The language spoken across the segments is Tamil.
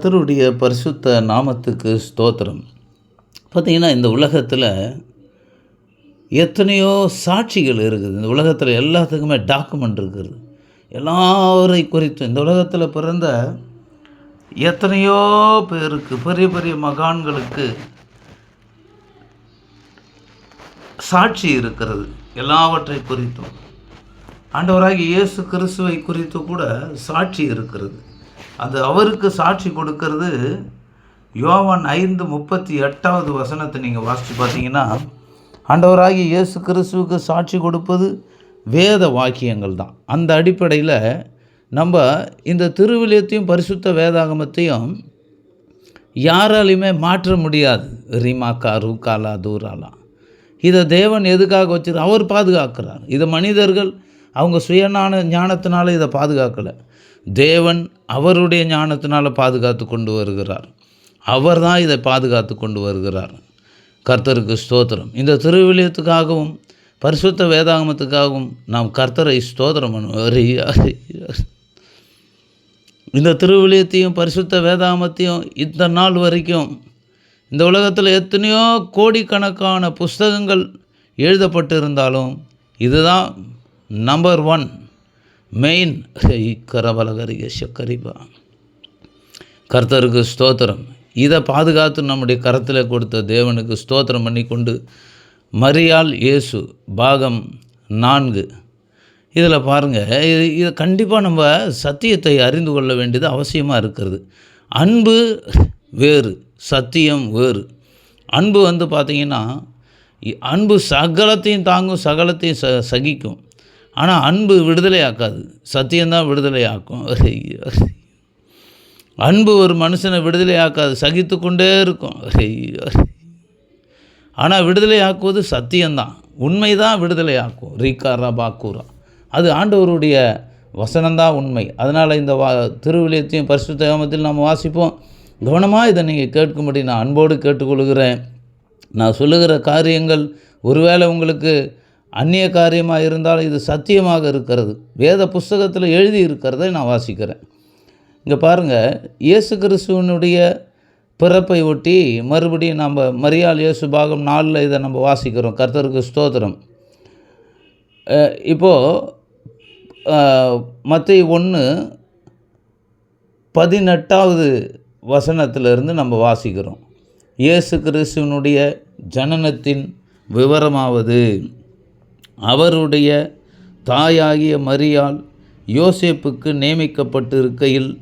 கர்த்தருடைய பரிசுத்த நாமத்துக்கு ஸ்தோத்திரம். பார்த்தீங்கன்னா இந்த உலகத்தில் எத்தனையோ சாட்சிகள் இருக்குது. இந்த உலகத்தில் எல்லாத்துக்குமே டாக்குமெண்ட் இருக்குது. எல்லாரை குறித்தும் இந்த உலகத்தில் பிறந்த எத்தனையோ பேருக்கு பெரிய பெரிய மகான்களுக்கு சாட்சி இருக்கிறது. எல்லாவற்றை குறித்தும். ஆண்டவராகி இயேசு கிறிஸ்துவை குறித்து கூட சாட்சி இருக்கிறது. அது அவருக்கு சாட்சி கொடுக்கறது யோவான் ஐந்து முப்பத்தி எட்டாவது வசனத்தை நீங்கள் வாசித்து பார்த்தீங்கன்னா ஆண்டவராகிய இயேசு கிறிஸ்துவுக்கு சாட்சி கொடுப்பது வேத வாக்கியங்கள் தான். அந்த அடிப்படையில் நம்ம இந்த திருவிலியத்தையும் பரிசுத்த வேதாகமத்தையும் யாராலையுமே மாற்ற முடியாது. ரிமாக்கா ரூக்காலா தூராலா. இதை தேவன் எதுக்காக வச்சு அவர் பாதுகாக்கிறார். இதை மனிதர்கள் அவங்க சுயனான ஞானத்தினால இதை பாதுகாக்கலை. தேவன் அவருடைய ஞானத்தினால் பாதுகாத்து கொண்டு வருகிறார். அவர் தான் இதை பாதுகாத்து கொண்டு வருகிறார். கர்த்தருக்கு ஸ்தோத்திரம். இந்த திருவிலியத்துக்காகவும் பரிசுத்த வேதாகமத்துக்காகவும் நாம் கர்த்தரை ஸ்தோத்திரம் இந்த திருவிலியத்தையும் பரிசுத்த வேதாகமத்தையும் இந்த நாள் வரைக்கும் இந்த உலகத்தில் எத்தனையோ கோடிக்கணக்கான புஸ்தகங்கள் எழுதப்பட்டிருந்தாலும் இதுதான் நம்பர் ஒன் மெயின் கரபலகரிய சக்கரிபா கர்த்தருக்கு ஸ்தோத்திரம் இதை பாதுகாத்து நம்முடைய கரத்தில் கொடுத்த தேவனுக்கு ஸ்தோத்திரம் பண்ணி கொண்டு மரியாள் இயேசு பாகம் நான்கு இதில் பாருங்கள் இது இதை கண்டிப்பாக நம்ம சத்தியத்தை அறிந்து கொள்ள வேண்டியது அவசியமாக இருக்கிறது அன்பு வேறு சத்தியம் வேறு அன்பு வந்து பார்த்திங்கன்னா அன்பு சகலத்தையும் தாங்கும் சகலத்தையும் ச சகிக்கும் ஆனால் அன்பு விடுதலை ஆக்காது சத்தியம்தான் விடுதலை ஆக்கும் அன்பு ஒரு மனுஷனை விடுதலை ஆக்காது சகித்து கொண்டே இருக்கும். ஆனால் விடுதலை ஆக்குவது சத்தியம்தான். உண்மை தான் விடுதலை ஆக்கும் ரீகாரா பாக்கூரா அது ஆண்டவருடைய வசனம்தான் உண்மை. அதனால் இந்த வா திருவிலியத்தையும் பரிசுத்தகமத்தில் நம்ம வாசிப்போம். கவனமாக இதை நீங்கள் கேட்கும்படி நான் அன்போடு கேட்டுக்கொள்கிறேன். நான் சொல்லுகிற காரியங்கள் ஒருவேளை உங்களுக்கு அந்நிய காரியமாக இருந்தாலும் இது சத்தியமாக இருக்கிறது. வேத புஸ்தகத்தில் எழுதி இருக்கிறதை நான் வாசிக்கிறேன். இங்கே பாருங்கள் இயேசு கிறிஸ்துவனுடைய பிறப்பை ஒட்டி மறுபடியும் நம்ம மரியாள் இயேசு பாகம் நாளில் இதை நம்ம வாசிக்கிறோம். கர்த்தருக்கு ஸ்தோத்திரம். இப்போது மற்ற ஒன்று பதினெட்டாவது வசனத்திலிருந்து நம்ம வாசிக்கிறோம். இயேசு கிறிஸ்துவனுடைய ஜனனத்தின் விவரமாவது. அவருடைய தாயாகிய மரியால் யோசேப்புக்கு நியமிக்கப்பட்டிருக்கையில்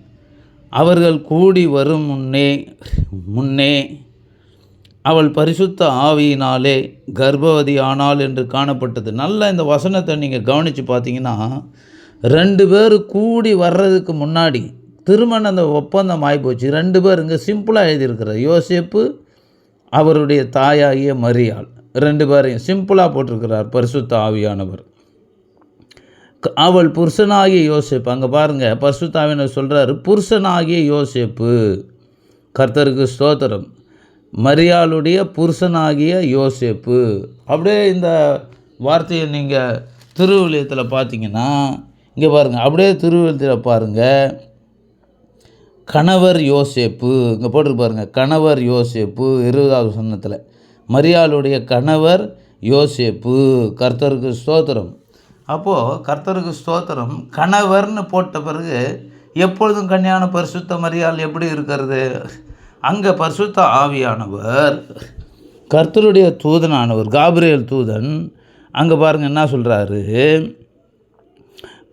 அவர்கள் கூடி வரும் முன்னே முன்னே அவள் பரிசுத்த ஆவியினாலே கர்ப்பவதி ஆனாள் என்று காணப்பட்டது. நல்லா இந்த வசனத்தை நீங்கள் கவனித்து பார்த்தீங்கன்னா ரெண்டு பேர் கூடி வர்றதுக்கு முன்னாடி திருமணம் அந்த ஒப்பந்தம் ஆகிப்போச்சு ரெண்டு பேர் இங்கே சிம்பிளாக எழுதியிருக்கிறார் யோசேப்பு அவருடைய தாயாகிய மரியாள். ரெண்டு பேரையும் சிம்பிளாக போட்டிருக்கிறார் பரிசுத்த ஆவியானவர். அவள் புருஷனாகிய யோசேப்பு அங்கே பாருங்கள் பரிசுத்தாவினர் சொல்கிறாரு புருஷனாகிய யோசேப்பு. கர்த்தருக்கு ஸ்தோத்திரம். மரியாளுடைய புருஷனாகிய யோசேப்பு. அப்படியே இந்த வார்த்தையை நீங்கள் திருவிழியத்தில் பார்த்தீங்கன்னா இங்கே பாருங்கள் அப்படியே திருவிழியத்தில் பாருங்கள் கணவர் யோசேப்பு இங்கே போட்டிருக்கு பாருங்கள் கணவர் யோசேப்பு இருபதாவது சொன்னத்தில் மரியாளுடைய கணவர் யோசேப்பு. கர்த்தருக்கு ஸ்தோத்திரம். அப்போது கர்த்தருக்கு ஸ்தோத்திரம் கணவர்னு போட்ட பிறகு எப்பொழுதும் கன்னியான பரிசுத்த மரியாள் எப்படி இருக்கிறது? அங்கே பரிசுத்த ஆவியானவர் கர்த்தருடைய தூதனானவர் காபிரியல் தூதன் அங்கே பாருங்கள் என்ன சொல்கிறாரு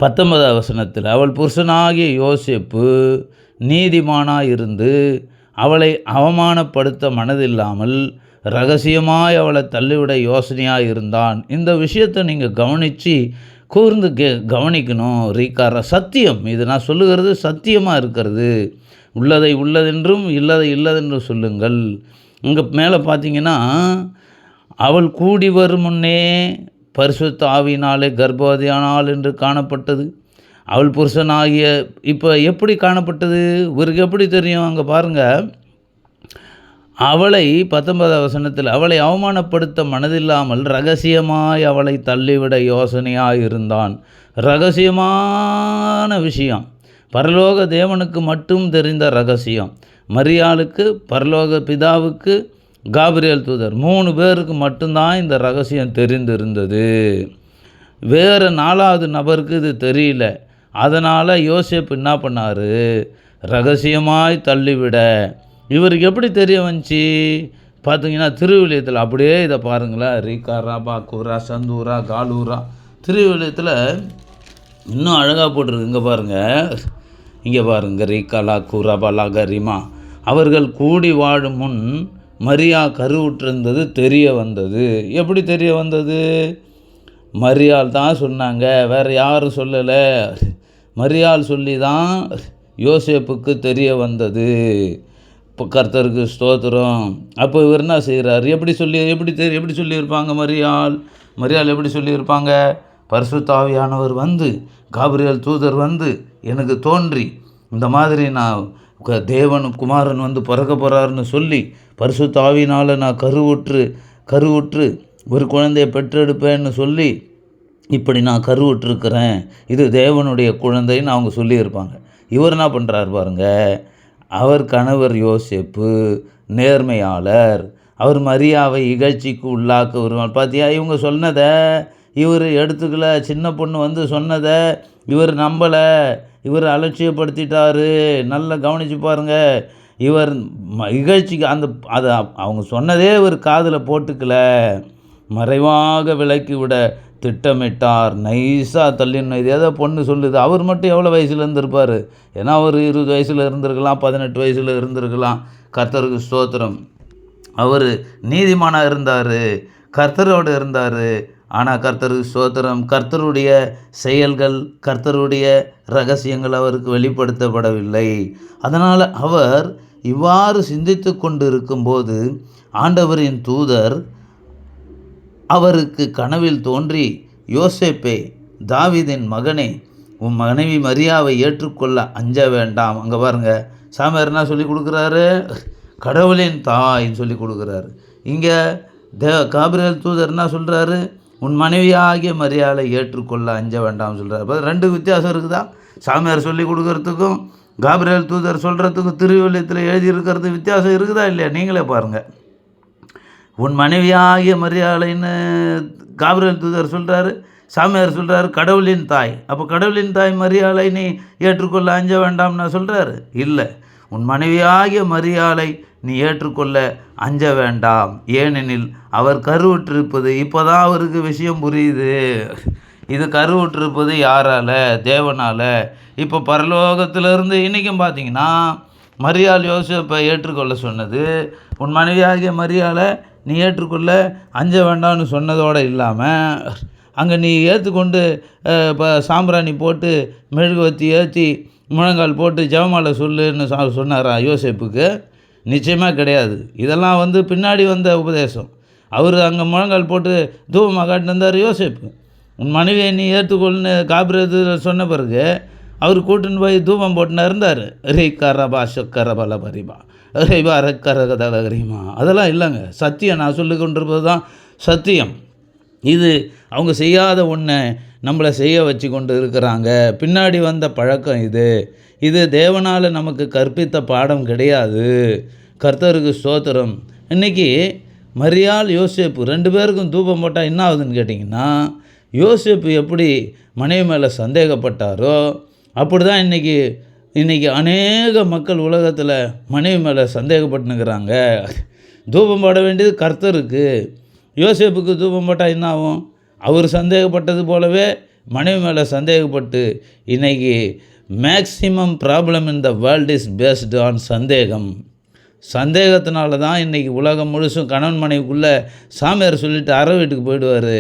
பத்தொன்பதாம் வசனத்தில் அவள் புருஷனாகிய யோசிப்பு நீதிமானாக இருந்து அவளை அவமானப்படுத்த மனதில்லாமல் ரகசியமாய் அவளை தள்ளிவிட யோசனையாக இருந்தான். இந்த விஷயத்தை நீங்கள் கவனித்து கூர்ந்து கே கவனிக்கணும். ரீக்கார சத்தியம். இது நான் சொல்லுகிறது சத்தியமாக இருக்கிறது. உள்ளதை உள்ளதென்றும் இல்லதை இல்லதென்றும் சொல்லுங்கள். இங்கே மேலே பார்த்தீங்கன்னா அவள் கூடி வரும் முன்னே பரிசுத்த ஆவினாலே கர்ப்பவதியானாள் என்று காணப்பட்டது. அவள் புருஷனாகிய இப்போ எப்படி காணப்பட்டது? இவருக்கு எப்படி தெரியும்? அங்கே பாருங்கள் அவளை பத்தொன்பதாம் வசனத்தில் அவளை அவமானப்படுத்த மனதில்லாமல் ரகசியமாய் அவளை தள்ளிவிட யோசனையாக இருந்தான் ரகசியமான விஷயம். பரலோக தேவனுக்கு மட்டும் தெரிந்த ரகசியம். மரியாளுக்கு பரலோக பிதாவுக்கு காபிரியல் தூதர் மூணு பேருக்கு மட்டும்தான் இந்த ரகசியம் தெரிந்திருந்தது. வேறு நாலாவது நபருக்கு இது தெரியல. அதனால் யோசிப்பு என்ன பண்ணார்? ரகசியமாய் தள்ளிவிட. இவருக்கு எப்படி தெரிய வந்துச்சு? பார்த்தீங்கன்னா திருவிழியத்தில் அப்படியே இதை பாருங்களேன். ரீகாரா பாக்கூரா சந்தூரா காலூரா. திருவிழியத்தில் இன்னும் அழகாக போட்டிருக்கு. இங்கே பாருங்கள் இங்கே பாருங்க. ரீகாலா கூராபாலா கரிமா அவர்கள் கூடி வாழும் முன் மரியா கருவுற்றிருந்தது தெரிய வந்தது. எப்படி தெரிய வந்தது? மரியால் தான் சொன்னாங்க. வேறு யாரும் சொல்லலை. மரியால் சொல்லி தான் யோசேப்புக்கு தெரிய வந்தது. இப்போ கர்த்தருக்கு ஸ்தோத்திரம். அப்போ இவர் என்ன செய்கிறார்? எப்படி சொல்லி எப்படி தெரி எப்படி சொல்லியிருப்பாங்க மரியாள்? மரியாள் எப்படி சொல்லியிருப்பாங்க? பரிசுத்தாவியானவர் வந்து காபிரியல் தூதர் வந்து எனக்கு தோன்றி இந்த மாதிரி நான் க- தேவன் குமாரன் வந்து பிறக்க போகிறாருன்னு சொல்லி பரிசுத்தாவினால் நான் கருவுற்று கருவுற்று ஒரு குழந்தையை பெற்றெடுப்பேன்னு சொல்லி இப்படி நான் கருவுற்றிருக்கிறேன். இது தேவனுடைய குழந்தைன்னு அவங்க சொல்லியிருப்பாங்க. இவர் என்ன பண்ணுறாரு பாருங்கள் அவர் கணவர் யோசேப்பு நேர்மையாளர். அவர் மரியாவை இகழ்ச்சிக்கு உள்ளாக்க வருவார் பார்த்தியா இவங்க சொன்னதை இவர் எடுத்துக்கல சின்ன பொண்ணு வந்து சொன்னதை இவர் நம்பலை இவர் அலட்சியப்படுத்திட்டாரு. நல்லா கவனித்து பாருங்க. இவர் ம- இகழ்ச்சிக்கு அந்த அதை அவங்க சொன்னதே இவர் காதில் போட்டுக்கல. மறைவாக விலக்கி விட திட்டமிட்டார் நைஸாக தள்ளிடணும் இது ஏதோ பொண்ணு சொல்லுது. அவர் மட்டும் எவ்வளோ வயசில் இருந்திருப்பார்? ஏன்னா ஒரு இருபது வயசில் இருந்திருக்கலாம் பதினெட்டு வயசில் இருந்திருக்கலாம். கர்த்தருக்கு ஸ்தோத்திரம். அவர் நீதிமானாக இருந்தார் கர்த்தரோடு இருந்தார். ஆனால் கர்த்தருக்கு ஸ்தோத்திரம். கர்த்தருடைய செயல்கள் கர்த்தருடைய ரகசியங்கள் அவருக்கு வெளிப்படுத்தப்படவில்லை. அதனால் அவர் இவ்வாறு சிந்தித்து கொண்டு இருக்கும்போது ஆண்டவரின் தூதர் அவருக்கு கனவில் தோன்றி யோசேப்பே தாவிதின் மகனே உன் மனைவி மரியாவை ஏற்றுக்கொள்ள அஞ்ச வேண்டாம். அங்கே பாருங்கள் சாமியார் என்ன சொல்லி கொடுக்குறாரு? கடவுளின் தாயின்னு சொல்லி கொடுக்குறாரு. இங்கே தே காபிரியல் தூதர் என்ன சொல்கிறாரு உன் மனைவியாகிய மரியாதை ஏற்றுக்கொள்ள அஞ்ச வேண்டாம்னு சொல்கிறார் அப்போ ரெண்டு வித்தியாசம் இருக்குதா? சாமியார் சொல்லி கொடுக்கறதுக்கும் காபிரியல் தூதர் சொல்கிறதுக்கும் திருவிழியத்தில் எழுதியிருக்கிறது வித்தியாசம் இருக்குதா இல்லையா? நீங்களே பாருங்கள் உன் மனைவியாகிய மரியாதைன்னு காபிரியல் தூதர் சொல்கிறாரு சாமியார் சொல்கிறாரு கடவுளின் தாய். அப்போ கடவுளின் தாய் மரியாதை நீ ஏற்றுக்கொள்ள அஞ்ச வேண்டாம்னு சொல்கிறாரு இல்லை உன் மனைவியாகிய மரியாதை நீ ஏற்றுக்கொள்ள அஞ்ச வேண்டாம். ஏனெனில் அவர் கருவுற்றிருப்பது இப்போ தான் அவருக்கு விஷயம் புரியுது. இது கருவுற்றிருப்பது யாரால? தேவனால. இப்போ பரலோகத்திலிருந்து இன்றைக்கும் பார்த்தீங்கன்னா மரியாள் யோசிப்பை ஏற்றுக்கொள்ள சொன்னது. உன் மனைவியாகிய மரியாளை நீ ஏற்றுக்கொள்ள அஞ்ச வேண்டாம்னு சொன்னதோடு இல்லாமல் அங்கே நீ ஏற்றுக்கொண்டு இப்போ சாம்பிராணி போட்டு மெழுகுவத்தி ஏற்றி முழங்கால் போட்டு ஜெபமாலை சொல்லுன்னு சொன்னாரா யோசேப்புக்கு? நிச்சயமாக கிடையாது. இதெல்லாம் வந்து பின்னாடி வந்த உபதேசம். அவர் அங்கே முழங்கால் போட்டு தூபமாக காட்டினு இருந்தார் யோசேப்பு. உன் மனைவியை நீ ஏற்றுக்கொள்ளுன்னு காபிரத்தில் சொன்ன பிறகு அவர் கூட்டின்னு போய் தூபம் போட்டுன்னு இருந்தார். ரே கரபா சொக்கரபல பரிபா ரேபா ரக்கரகதல கரிமா அதெல்லாம் இல்லைங்க. சத்தியம் நான் சொல்லி கொண்டிருப்பது தான் சத்தியம். இது அவங்க செய்யாத ஒன்றை நம்மளை செய்ய வச்சு கொண்டு இருக்கிறாங்க. பின்னாடி வந்த பழக்கம் இது. இது தேவனால் நமக்கு கற்பித்த பாடம் கிடையாது. கர்த்தருக்கு ஸ்தோத்திரம். இன்னைக்கு மரியாள் யோசேப்பு ரெண்டு பேருக்கும் தூபம் போட்டால் என்ன ஆகுதுன்னு கேட்டிங்கன்னா யோசேப்பு எப்படி மனைவி மேலே சந்தேகப்பட்டாரோ அப்படி தான் இன்றைக்கி இன்றைக்கி அநேக மக்கள் உலகத்தில் மனைவி மேலே சந்தேகப்பட்டுனுக்கிறாங்க. தூபம் போட வேண்டியது கர்த்தருக்கு. யோசேப்புக்கு தூபம் போட்டால் என்ன ஆகும்? அவர் சந்தேகப்பட்டது போலவே மனைவி மேலே சந்தேகப்பட்டு இன்னைக்கு maximum problem in the world is based on சந்தேகம். சந்தேகத்தினால தான் இன்றைக்கி உலகம் முழுசும் கணவன் மனைவிக்குள்ளே சாமியார் சொல்லிட்டு அற வீட்டுக்கு போயிடுவார்.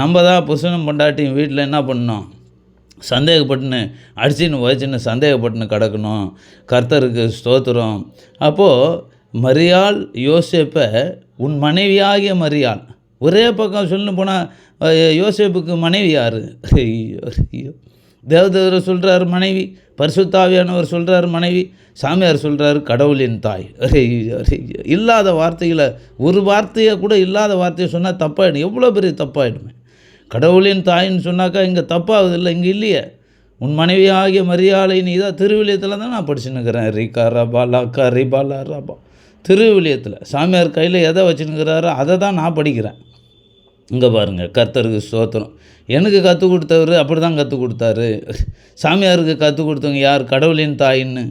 நம்ம தான் புசனம் பொண்டாட்டியும் வீட்டில் என்ன பண்ணோம் சந்தேகப்பட்டுன்னு அடிச்சுன்னு உதச்சின்னு சந்தேகப்பட்டுன்னு கிடக்கணும். கர்த்தருக்கு ஸ்தோத்திரம். அப்போது மரியாள் யோசேப்பை உன் மனைவியாகிய மரியாள். ஒரே பக்கம் சொல்லணும் போனால் யோசேப்புக்கு மனைவி யார்? ஐயோ ஐயோ. தேவதேவர் சொல்கிறார் மனைவி பரிசுத்தாவியானவர் சொல்கிறார் மனைவி சாமியார் சொல்கிறாரு கடவுளின் தாய். ஐயோ, இல்லாத வார்த்தைகளை ஒரு வார்த்தையை கூட இல்லாத வார்த்தையை சொன்னால் தப்பாயிடும். எவ்வளோ பெரிய தப்பாயிடுமே. கடவுளின் தாயின்னு சொன்னாக்கா இங்கே தப்பாகுது இல்லை இங்கே இல்லையே. உன் மனைவியாகிய மரியாதை நீ தான் திருவிழியத்தில் தான் நான் படிச்சுன்னுக்கிறேன். ரிகா ரபா லாக்கா ரிபா லா ரபா திருவிழியத்தில். சாமியார் கையில் எதை வச்சுன்னுக்கிறாரோ அதை தான் நான் படிக்கிறேன். இங்கே பாருங்கள் கர்த்தருக்கு ஸ்தோத்திரம். எனக்கு கற்றுக் கொடுத்தவர் அப்படி தான் கற்றுக் கொடுத்தாரு. சாமியாருக்கு கற்றுக் கொடுத்தவங்க யார்? கடவுளின் தாயின்னு.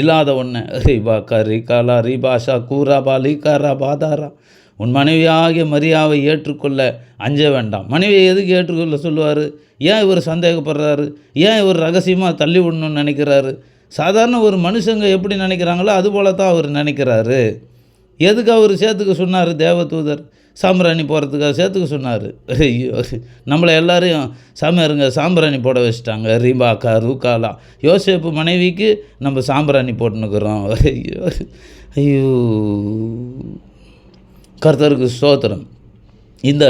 இல்லாத ஒன்று ரீபா கரி காலா ரீபாஷா கூராபா லீகாரா பாதாரா உன் மனைவியாகிய மரியாவை ஏற்றுக்கொள்ள அஞ்ச வேண்டாம். மனைவியை எதுக்கு ஏற்றுக்கொள்ள சொல்லுவார்? ஏன் இவர் சந்தேகப்படுறாரு? ஏன் இவர் ரகசியமாக தள்ளி விடணும்னு நினைக்கிறாரு? சாதாரண ஒரு மனுஷங்க எப்படி நினைக்கிறாங்களோ அதுபோல தான் அவர் நினைக்கிறாரு. எதுக்கு அவர் சேர்த்துக்க சொன்னார் தேவதூதர்? சாம்பிராணி போகிறதுக்காக சேர்த்துக்க சொன்னார். ஐயோ நம்மளை எல்லாரையும் சாமியாருங்க சாம்பிராணி போட வச்சுட்டாங்க. ரீபாக்கா ரூக்காலா யோசேப்பு மனைவிக்கு நம்ம சாம்பிராணி போட்டுன்னுக்குறோம். ஐயோ ஐயோ. கர்த்தருக்கு ஸ்தோத்திரம். இந்த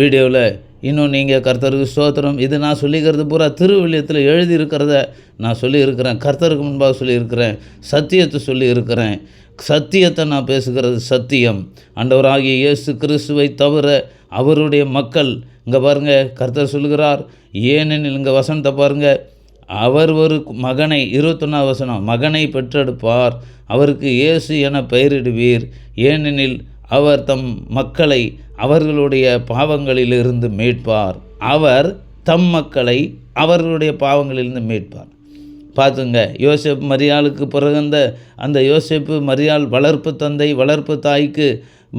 வீடியோவில் இன்னும் நீங்கள் கர்த்தருக்கு ஸ்தோத்திரம். இது நான் சொல்லிக்கிறது பூரா திருவிழியத்தில் எழுதியிருக்கிறத நான் சொல்லியிருக்கிறேன். கர்த்தருக்கு முன்பாக சொல்லியிருக்கிறேன். சத்தியத்தை சொல்லியிருக்கிறேன். சத்தியத்தை நான் பேசுகிறது சத்தியம். ஆண்டவராகிய இயேசு கிறிஸ்துவை தவிர அவருடைய மக்கள் இங்கே பாருங்கள் கர்த்தர் சொல்கிறார் ஏனெனில் இங்கே வசனத்தை பாருங்கள் அவர் ஒரு மகனை இருபத்தொன்னாவது வசனம் மகனை பெற்றெடுப்பார். அவருக்கு இயேசு என பெயரிடுவீர். ஏனெனில் அவர் தம் மக்களை அவர்களுடைய பாவங்களிலிருந்து மீட்பார். அவர் தம் மக்களை அவர்களுடைய பாவங்களிலிருந்து மீட்பார். பார்த்துங்க யோசேப் மரியாளுக்கு பிறகுந்த அந்த யோசேப்பு மரியாள் வளர்ப்பு தந்தை வளர்ப்பு தாய்க்கு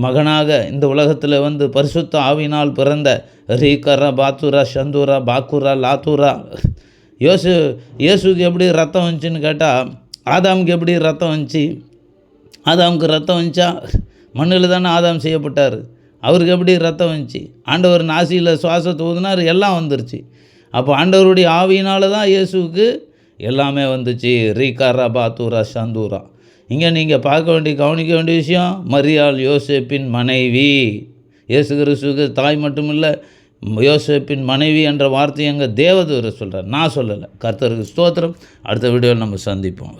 மகனாக இந்த உலகத்தில் வந்து பரிசுத்த ஆவினால் பிறந்த ரீகரா பாத்துரா சந்தூரா பாக்குரா லாத்தூரா. யோசு இயேசுக்கு எப்படி ரத்தம் வந்துச்சுன்னு கேட்டால் ஆதாமுக்கு எப்படி ரத்தம் வந்துச்சு? ஆதாமுக்கு ரத்தம் வந்துச்சா? மண்ணில் தானே ஆதாம் செய்யப்பட்டார். அவருக்கு எப்படி ரத்தம் வந்துச்சு? ஆண்டவர் நாசியில் சுவாசத்தை ஊதினார் எல்லாம் வந்துருச்சு. அப்போ ஆண்டவருடைய ஆவியினால தான் இயேசுவுக்கு எல்லாமே வந்துச்சு. ரீகாரா பாத்தூரா சந்தூரா இங்கே நீங்கள் பார்க்க வேண்டிய கவனிக்க வேண்டிய விஷயம் மரியாள் யோசேப்பின் மனைவி. இயேசு கிறிஸ்துக்கு தாய் மட்டும் இல்லை யோசேப்பின் மனைவி என்ற வார்த்தையை எங்கள் தேவதூரை சொல்கிறார் நான் சொல்லலை. கர்த்தருக்கு ஸ்தோத்திரம். அடுத்த வீடியோவில் நம்ம சந்திப்போம்.